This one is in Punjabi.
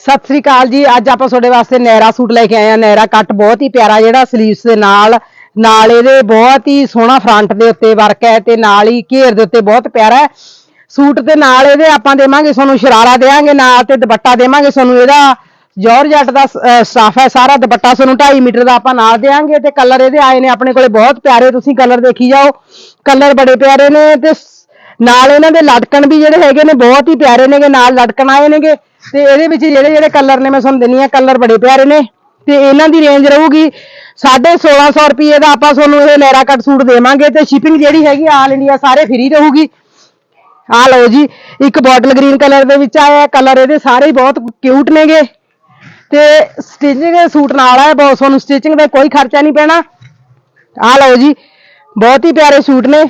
ਸਤਿ ਸ੍ਰੀ ਅਕਾਲ ਜੀ। ਅੱਜ ਆਪਾਂ ਤੁਹਾਡੇ ਵਾਸਤੇ ਨੈਰਾ ਸੂਟ ਲੈ ਕੇ ਆਏ ਆ ਨੈਰਾ ਕੱਟ ਬਹੁਤ ਹੀ ਪਿਆਰਾ, ਜਿਹੜਾ ਸਲੀਵਸ ਦੇ ਨਾਲ ਨਾਲ ਇਹਦੇ ਬਹੁਤ ਹੀ ਸੋਹਣਾ ਫਰੰਟ ਦੇ ਉੱਤੇ ਵਰਕ ਹੈ ਤੇ ਨਾਲ ਹੀ ਘੇਰ ਦੇ ਉੱਤੇ ਬਹੁਤ ਪਿਆਰਾ ਹੈ। ਸੂਟ ਦੇ ਨਾਲ ਇਹਦੇ ਆਪਾਂ ਦੇਵਾਂਗੇ ਤੁਹਾਨੂੰ ਸ਼ਰਾਰਾ ਦੇਵਾਂਗੇ, ਨਾਲ ਤੇ ਦੁਪੱਟਾ ਦੇਵਾਂਗੇ ਤੁਹਾਨੂੰ। ਇਹਦਾ ਜੋਰਜੱਟ ਦਾ ਸਟਾਫ ਹੈ ਸਾਰਾ। ਦੁਪੱਟਾ ਤੁਹਾਨੂੰ 2.5 ਮੀਟਰ ਦਾ ਆਪਾਂ ਨਾਲ ਦੇਵਾਂਗੇ ਤੇ ਕਲਰ ਇਹਦੇ ਆਏ ਨੇ ਆਪਣੇ ਕੋਲੇ ਬਹੁਤ ਪਿਆਰੇ। ਤੁਸੀਂ ਕਲਰ ਦੇਖੀ ਜਾਓ। ਕਲਰ ਬੜੇ ਪਿਆਰੇ ਨੇ ਤੇ ਨਾਲ ਇਹਨਾਂ ਦੇ ਲਟਕਣ ਵੀ ਜਿਹੜੇ ਹੈਗੇ ਨੇ ਬਹੁਤ ਹੀ ਪਿਆਰੇ ਨੇਗੇ। ਨਾਲ ਲਟਕਣ ਆਏ ਨੇਗੇ। ਤੇ ਇਹਦੇ ਵਿੱਚ ਜਿਹੜੇ ਜਿਹੜੇ ਕਲਰ ਨੇ, ਮੈਂ ਤੁਹਾਨੂੰ ਦਿੰਨੀ ਆ ਕਲਰ ਬੜੇ ਪਿਆਰੇ ਨੇ। ਤੇ ਇਹਨਾਂ ਦੀ ਰੇਂਜ ਰਹੂਗੀ 1650 ਰੁਪਏ ਦਾ ਆਪਾਂ ਤੁਹਾਨੂੰ ਇਹ ਲੈਰਾ ਕੱਟ ਸੂਟ ਦੇਵਾਂਗੇ ਤੇ ਸ਼ਿਪਿੰਗ ਜਿਹੜੀ ਹੈਗੀ ਆਲ ਇੰਡੀਆ ਸਾਰੇ ਫ੍ਰੀ ਰਹੂਗੀ। ਆ ਲਓ ਜੀ, ਇੱਕ ਬੋਟਲ ਗ੍ਰੀਨ ਕਲਰ ਦੇ ਵਿੱਚ ਆਇਆ ਕਲਰ ਇਹਦੇ ਸਾਰੇ ਹੀ ਬਹੁਤ ਕਿਊਟ ਨੇਗੇ। ਤੇ ਸਟਿਚਿੰਗ ਦੇ ਸੂਟ ਨਾਲ ਹੈ ਬਹੁਤ ਤੁਹਾਨੂੰ ਸਟਿਚਿੰਗ ਦਾ ਕੋਈ ਖਰਚਾ ਨਹੀਂ ਪੈਣਾ। ਆ ਲਓ ਜੀ, ਬਹੁਤ ਹੀ ਪਿਆਰੇ ਸੂਟ ਨੇ।